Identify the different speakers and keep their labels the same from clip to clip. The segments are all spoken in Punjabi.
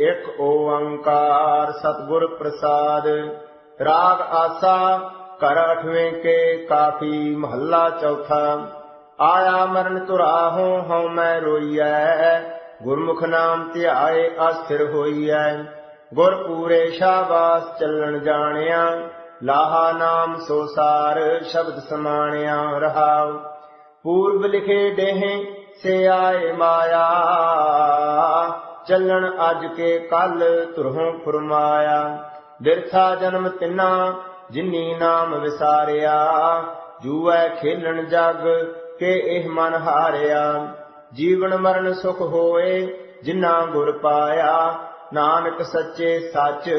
Speaker 1: ਇੱਕ ਓੰਕਾਰ ਸਤਿਗੁਰ ਪ੍ਰਸਾਦ। ਰਾਗ ਆਸਾ ਕਰ ਅਠਵੇਂ ਕੇ ਕਾਫੀ ਮਹੱਲਾ ਚੌਥਾ। ਆਇਆ ਮਰਨ ਤੁਰਾਹੋ ਹਉ ਮੈਂ ਰੋਈਐ। ਗੁਰਮੁਖ ਨਾਮ ਧਿਆਏ ਅਸਥਿਰ ਹੋਈਐ। ਗੁਰ ਪੂਰੇ ਸ਼ਾਬਾਸ ਚੱਲਣ ਜਾਣਿਆ। ਲਾਹਾ ਨਾਮ ਸੋ ਸਾਰ ਸ਼ਬਦ ਸਮਾਣਿਆ ਰਹਾਉ। ਪੂਰਬ ਲਿਖੇ ਦੇਹ ਸੇ ਆਏ ਮਾਇਆ। ਚੱਲਣ ਅੱਜ ਕੇ ਕੱਲ ਤੁਰਹੋਂ ਫਰਮਾਇਆ। ਬਿਰਥਾ ਜਨਮ ਤਿੰਨਾ, ਜਿਨੀ ਨਾਮ ਵਿਸਾਰਿਆ। ਜੂਐ ਖੇਲਣ ਜਗ ਕੇ ਇਹ ਮਨ ਹਾਰਿਆ। ਜੀਵਨ ਮਰਨ ਸੁਖ ਹੋਏ ਜਿਨਾ ਗੁਰ ਪਾਇਆ। ਨਾਨਕ ਸੱਚੇ ਸੱਚ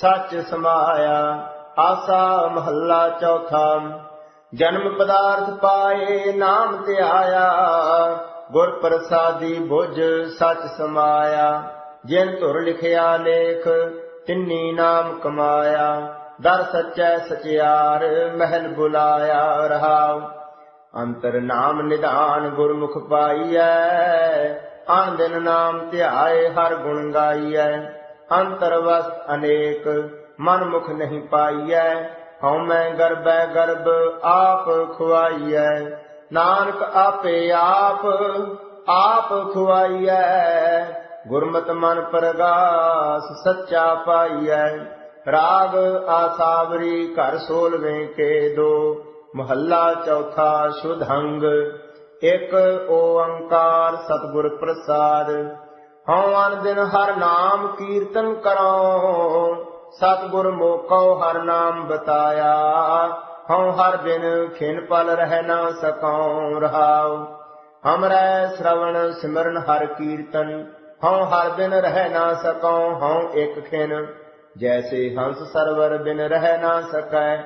Speaker 1: ਸੱਚ ਸਮਾਇਆ। ਆਸਾ ਮਹੱਲਾ ਚੌਥਾ, ਜਨਮ ਪਦਾਰਥ ਪਾਏ ਨਾਮ ਤੇ ਆਇਆ ਗੁਰ ਪ੍ਰਸਾਦੀ ਬੁਝ ਸਚ ਸਮਾਇਆ, ਜਿਨ ਧੁਰ ਲਿਖਿਆ ਲੇਖ, ਤਿੰਨੀ ਨਾਮ ਕਮਾਇਆ। ਦਰ ਸੱਚੈ ਸਚਿਆਰ, ਮਹਿਲ ਬੁਲਾਇਆ ਰਹਾਉ। ਅੰਤਰ ਨਾਮ ਨਿਧਾਨ ਗੁਰਮੁਖ ਪਾਈਐ ਆਨ ਦਿਨ ਨਾਮ ਧਿਆਏ ਹਰ ਗੁਣ ਗਾਈਐ। ਅੰਤਰ ਵਸ ਅਨੇਕ ਮਨ ਮੁਖ ਨਹੀਂ ਪਾਈਐ। ਹਉ ਮੈਂ ਗਰਬੈ ਗਰਬ, ਆਪ ਖੁਆਈਐ। ਨਾਨਕ ਆਪੇ ਆਪ ਆਪ ਖੁਆਈਐ। ਗੁਰਮਤ ਮਨ ਪ੍ਰਗਾਸ, ਸੱਚਾ ਪਾਈਐ। ਰਾਗ ਆਸਾਵਰੀ, ਘਰ ਸੋਲਵੇਂ ਕੇ ਦੋ। ਮਹੱਲਾ ਚੌਥਾ ਸ਼ੁਧੰਗ ਇੱਕ ਓੰਕਾਰ ਸਤਿਗੁਰ ਪ੍ਰਸਾਦ। ਹਉ ਅਨ ਦਿਨ ਹਰ ਨਾਮ ਕੀਰਤਨ ਕਰੋ ਸਤਿਗੁਰ ਮੋਕੋ ਹਰ ਨਾਮ ਬਤਾਇਆ। ਹਉ ਹਰ ਦਿਨ ਖਿਨ ਪਲ ਰਹਿ ਨਾ ਸਕਉ ਰਹਾਉ। ਹਮਰੈ ਸ਼ਰਵਣ ਸਿਮਰਨ ਹਰ ਕੀਰਤਨ, ਹਉ ਹਰ ਬਿਨ ਰਹਿ ਨਾ ਸਕਉ, ਹਉ ਇੱਕ ਖਿਨ। ਜੈਸੇ ਹੰਸ ਸਰਵਰ ਬਿਨ ਰਹਿ ਨਾ ਸਕੈ,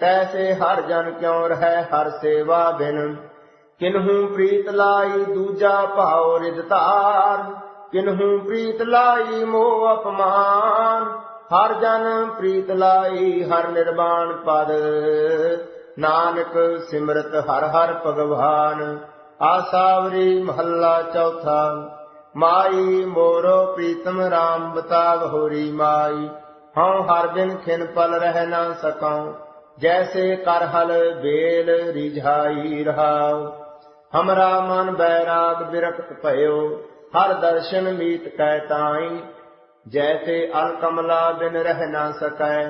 Speaker 1: ਤੈਸੇ ਹਰ ਜਨ ਕਿਉ ਰਹਿ ਹਰ ਸੇਵਾ ਬਿਨ। ਕਿਨਹੂ ਪ੍ਰੀਤ ਲਾਈ ਦੂਜਾ ਭਾਉ ਰਿਦ ਕਿਨਹੂ ਪ੍ਰੀਤ ਲਾਈ ਮੋਹ ਅਪਮਾਨ। ਹਰ ਜਨ ਪ੍ਰੀਤ ਲਾਈ, ਹਰ ਨਿਰਵਾਣ ਪਦ। ਨਾਨਕ ਸਿਮਰਤ ਹਰ ਹਰ ਭਗਵਾਨ। ਆਸਾਵਰੀ ਮਹੱਲਾ ਚੌਥਾ। ਮਾਈ ਮੋਰੋ ਪ੍ਰੀਤਮ RAM ਬਤਾਵ ਹੋਰੀ ਮਾਈ। ਹਉ ਹਰ ਦਿਨ ਖਿਨ ਪਲ ਰਹਿ ਨਾ ਸਕਾਂ ਜੈਸੇ ਕਰ ਹਲ ਬੇਲ ਰਿਝਾਈ ਰਹਾਉ। ਹਮਰਾ ਮਨ ਬੈਰਾਗ ਬਿਰਕਤ ਭਇਓ। ਹਰ ਦਰਸ਼ਨ ਮੀਤ ਕੈ ਤਾਈ। ਜੈਸੇ ਅਲ ਕਮਲਾ ਬਿਨ ਰਹਿ ਨਾ ਸਕੈ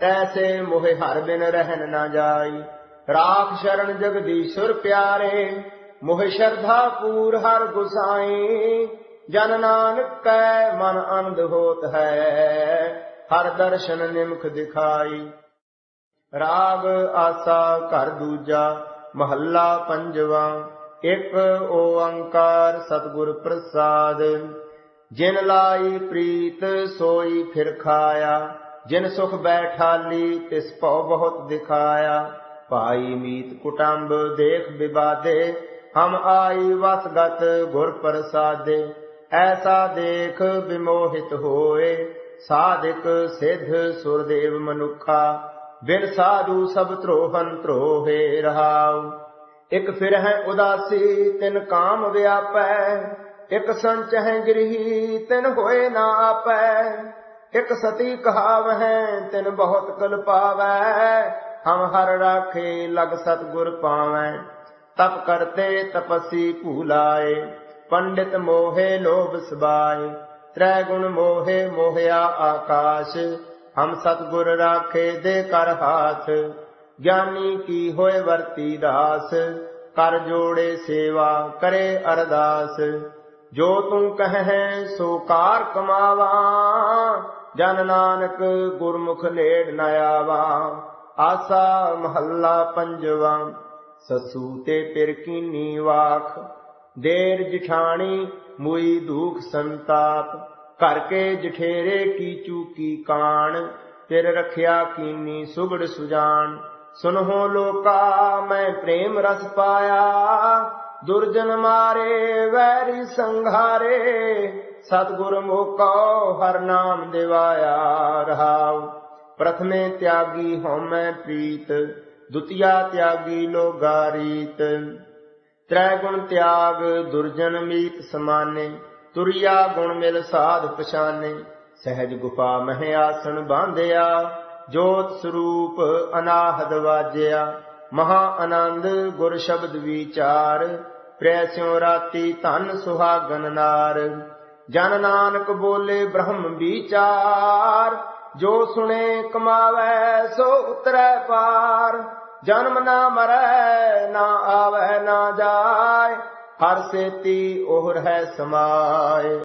Speaker 1: ਤੈਸੇ ਮੋਹਿ ਹਰ ਬਿਨ ਰਹਿਨ ਨਾ ਜਾਈ ਰਾਖ ਸ਼ਰਨ ਜਗਦੀਸ਼ੁਰ ਪਿਆਰੇ ਮੋਹਿ ਸ਼ਰਧਾ ਪੂਰ ਹਰ ਗੁਸਾਈ ਜਨ ਨਾਨਕ ਕੈ ਮਨ ਅੰਧ ਹੋਤ ਹੈ ਹਰ ਦਰਸ਼ਨ ਨਿਮਖ ਦਿਖਾਈ ਰਾਗ ਆਸਾ ਘਰ ਦੂਜਾ ਮਹੱਲਾ ਪੰਜਵਾ ਇੱਕ ਓੰਕਾਰ ਸਤਿਗੁਰ ਪ੍ਰਸਾਦ ਜਿਨ ਲਾਈ ਪ੍ਰੀਤ ਸੋਈ ਫਿਰ ਖਾਇਆ, ਜਿਨ ਸੁਖ ਬੈਠਾਲੀ ਤਿਸ ਭਉ ਬਹੁਤ ਦਿਖਾਇਆ। ਭਾਈ ਮੀਤ ਕੁਟੰਬ ਦੇਖ ਵਿਵਾਦੇ ਹਮ ਆਈ ਵਸਗਤ ਗੁਰ ਪ੍ਰਸਾਦੇ। ਐਸਾ ਦੇਖ ਵਿਮੋਹਿਤ ਹੋਏ, ਸਾਧਿਕ ਸਿੱਧ ਸੁਰਦੇਵ ਮਨੁਖਾ। ਬਿਨ ਸਾਧੂ ਸਭ ਧਰੋਹਨ ਧਰੋਹੇ ਰਹਾਉ। ਇਕ ਫਿਰ ਹੈ ਉਦਾਸੀ ਤਿਨ ਕਾਮ ਵਿਆਪੈ ਇਕ ਸੰਚ ਹੈ ਗ੍ਰਹੀ, ਤਿਨ ਹੋਏ ਨਾ ਆਪੈ। ਇਕ ਸਤੀ ਕਹਾਵ ਹੈ ਤਿਨ ਬਹੁਤ ਕਲ ਪਾਵੈ। ਹਮ ਹਰ ਰਾਖੇ ਲਗ ਸਤਗੁਰ ਪਾਵੈ। ਤਪ ਕਰਤੇ ਤਪਸੀ ਭੂਲਾਏ, ਪੰਡਿਤ ਮੋਹੇ ਲੋਭ ਸਬਾਏ ਤ੍ਰੈ ਗੁਣ ਮੋਹੇ ਮੋਹਿਆ ਆਕਾਸ਼, ਹਮ ਸਤਗੁਰ ਰਾਖੇ ਦੇ ਕਰ ਹਾਥ। ਗਿਆਨੀ ਕੀ ਹੋਏ ਵਰਤੀ ਦਾਸ, ਕਰ ਜੋੜੇ ਸੇਵਾ ਕਰੇ ਅਰਦਾਸ। ਜੋ ਤੂੰ ਕਹੈ ਸੋ ਕਾਰ ਕਮਾਵਾ। ਜਨ ਨਾਨਕ ਗੁਰਮੁਖ ਨੇੜ ਨ ਆਵਾ। ਆਸਾ ਮਹੱਲਾ ਪੰਜਵਾ, ਸਸੂ ਤੇ ਪਿਰ ਕੀਨੀ ਵਾਖ ਦੇਰ ਜਿਠਾਣੀ ਮੁਈ ਦੁਖ ਸੰਤਾਪ। ਕਰਕੇ ਜਠੇਰੇ ਕੀ ਚੂਕੀ ਕਾਣ। ਤੇਰ ਰਖਿਆ ਕੀਨੀ ਸੁਗੜ ਸੁਜਾਨ। ਸੁਨਹੁ ਲੋਕਾ ਮੈਂ ਪ੍ਰੇਮ ਰਸ ਪਾਇਆ। ਦੁਰਜਨ ਮਾਰੇ, ਵੈਰੀ ਸੰਘਾਰੇ, ਸਤਿਗੁਰ ਮੋਕੋ, ਹਰ ਨਾਮ ਦਿਵਾਇਆ ਰਹਾਉ। ਪ੍ਰਥਮੇ ਤਿਆਗੀ ਹਉਮੈ ਪ੍ਰੀਤ, ਦੁਤੀਆ ਤਿਆਗੀ ਲੋਗਾ ਰੀਤ। ਤ੍ਰੈ ਗੁਣ ਤਿਆਗ, ਦੁਰਜਨ ਮੀਤ ਸਮਾਨੇ, ਤੁਰਿਆ ਗੁਣ ਮਿਲ ਸਾਧ ਪਛਾਨੇ। ਸਹਿਜ ਗੁਫਾ ਮਹਿ ਆਸਣ ਬਾਂਧਿਆ, ਜੋਤ ਸਰੂਪ ਅਨਾਹਦ ਵਾਜਿਆ। ਮਹਾ ਆਨੰਦ ਗੁਰ ਸ਼ਬਦ ਵਿਚਾਰ ਪ੍ਰੈ ਸਿਉ ਰਾਤੀ ਧਨ ਸੁਹਾਗਨ ਨਾਰ। ਜਨ ਨਾਨਕ ਬੋਲੇ ਬ੍ਰਹਮ ਵਿਚਾਰ। ਜੋ ਸੁਣੇ ਕਮਾਵੇ ਸੋ ਉਤਰੈ ਪਾਰ। ਜਨਮ ਨਾ ਮਰੈ ਨਾ ਆਵੈ ਨਾ ਜਾਏ। ਹਰ ਸੇਤੀ ਉਹ ਰਹਿ ਸਮਾਏ।